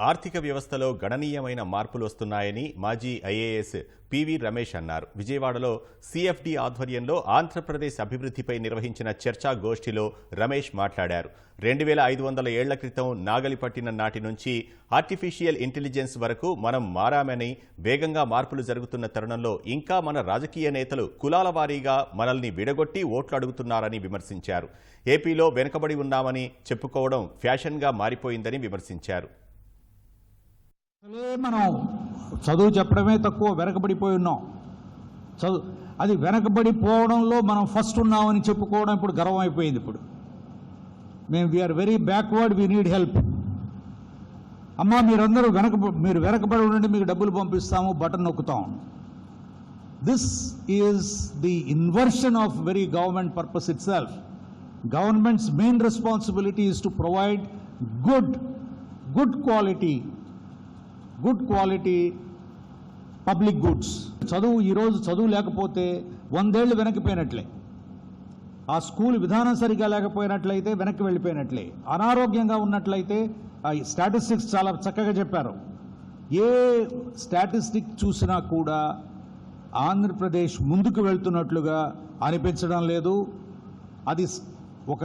ఆర్థిక వ్యవస్థలో గణనీయమైన మార్పులు వస్తున్నాయని మాజీ ఐఏఎస్ పివి రమేష్ అన్నారు. విజయవాడలో సిఎఫ్డి ఆధ్వర్యంలో ఆంధ్రప్రదేశ్ అభివృద్ధిపై నిర్వహించిన చర్చా గోష్ఠిలో రమేష్ మాట్లాడారు. రెండు వేల ఐదు వందల ఏళ్ళ క్రితం నాగలి పట్టిన నాటి నుంచి ఆర్టిఫిషియల్ ఇంటెలిజెన్స్ వరకు మనం మారామని వేగంగా మార్పులు జరుగుతున్న తరుణంలో ఇంకా మన రాజకీయ నేతలు కులాల వారీగా మనల్ని విడగొట్టి ఓట్లు అడుగుతున్నారని విమర్శించారు. ఏపీలో వెనుకబడి ఉన్నామని చెప్పుకోవడం ఫ్యాషన్గా మారిపోయిందని విమర్శించారు. మనం చదువు చెప్పడమే తక్కువ వెనకబడిపోయి ఉన్నాం. చదువు అది వెనకబడిపోవడంలో మనం ఫస్ట్ ఉన్నామని చెప్పుకోవడం ఇప్పుడు గర్వం అయిపోయింది ఇప్పుడు. మేము we are very backward we need help అమ్మా మీరందరూ వెనక మీరు వెనకబడి ఉండండి మీకు డబ్బులు పంపిస్తాము button నొక్కుతాం this is the inversion of very government purpose itself government's main responsibility is to provide good good quality good quality public goods చదువు ఈరోజు చదువు లేకపోతే వందేళ్ళు వెనక్కిపోయినట్లే. ఆ స్కూల్ విధానం సరిగా లేకపోయినట్లయితే వెనక్కి వెళ్ళిపోయినట్లే. అనారోగ్యంగా ఉన్నట్లయితే స్టాటిస్టిక్స్ చాలా చక్కగా చెప్పారు. ఏ స్టాటిస్టిక్ చూసినా కూడా ఆంధ్రప్రదేశ్ ముందుకు వెళ్తున్నట్లుగా అనిపించడం లేదు. అది ఒక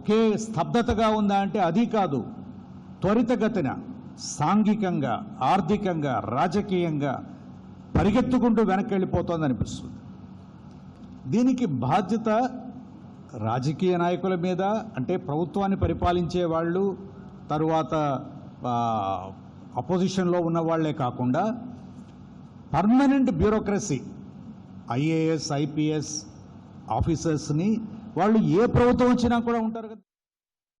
ఒకే స్తబ్దతగా ఉందా అంటే అది కాదు. త్వరితగతిన సాంఘికంగా ఆర్థికంగా రాజకీయంగా పరిగెత్తుకుంటూ వెనక్కి వెళ్ళిపోతుంది అనిపిస్తుంది. దీనికి బాధ్యత రాజకీయ నాయకుల మీద అంటే ప్రభుత్వాన్ని పరిపాలించే వాళ్ళు తరువాత అపోజిషన్లో ఉన్న వాళ్ళే కాకుండా పర్మనెంట్ బ్యూరోక్రసీ ఐఏఎస్ ఐపీఎస్ ఆఫీసర్స్ని వాళ్ళు ఏ ప్రభుత్వం వచ్చినా కూడా ఉంటారు కదా.